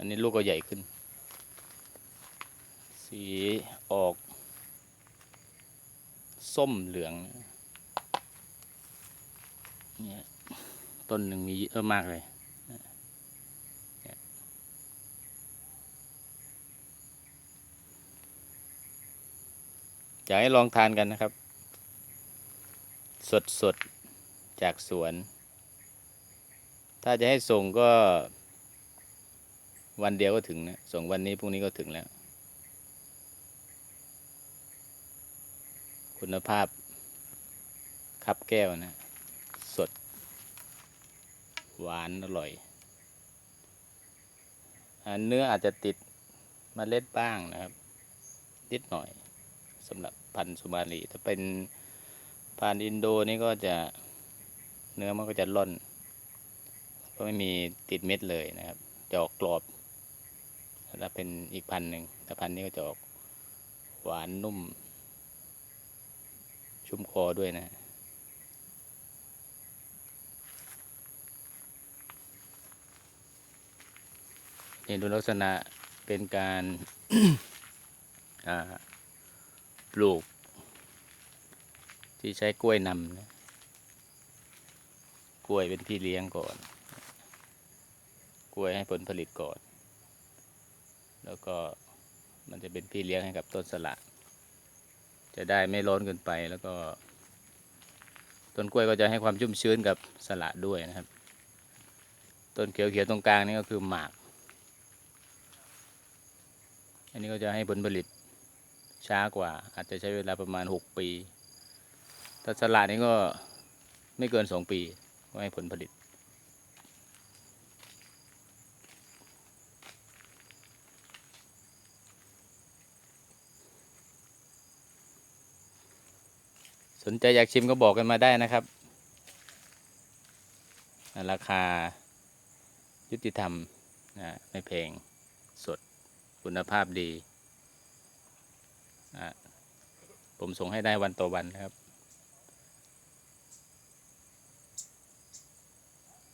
อันนี้ลูกก็ใหญ่ขึ้น สีออก ส้มเหลือง เนี่ยต้นหนึ่งมีเยอะมากเลยอยากให้ลองทานกันนะครับ สดสดๆจากสวน ถ้าจะให้ส่งก็ วันเดียวก็ถึงนะส่งวันนี้พรุ่งนี้ก็ถึงแล้ว คุณภาพคับแก้วนะ สด หวานอร่อยอเนื้ออาจจะติดมเมล็ดบ้างนะครับ นิดหน่อยสำหรับพันธุ์สุมาลีถ้าเป็นพันธุ์อินโดนี่ก็จะเนื้อมันก็จะล่อน ก็ไม่มีติดเม็ดเลยนะครับจะออกกรอบ ถ้าเป็นอีกพันหนึ่งถ้าพันนี้ก็จะออกหวานนุ่ม ชุ่มคอด้วยนะนี่ดูลักษณะเป็นการปลูก ที่ใช้กล้วยนำนะกล้วยเป็นพี่เลี้ยงก่อน กล้วยให้ผลผลิตก่อน แล้วก็มันจะเป็นพี่เลี้ยงให้กับต้นสละ จะได้ไม่ร้อนเกินไปแล้วก็ ต้นกล้วยก็จะให้ความชุ่มชื้นกับสละด้วยนะครับ ต้นเขียวๆตรงกลางนี่ก็คือหมาก อันนี้ก็จะให้ผลผลิตช้ากว่า อาจจะใช้เวลาประมาณ 6 ปีถ้าสละนี่ก็ไม่เกิน 2 ปีก็ให้ผลผลิต นใจอยากชิมก็บอกกันมาได้นะครับ ราคายุติธรรมนะไม่แพงสดคุณภาพดี ผมส่งให้ได้วันต่อวันนะครับ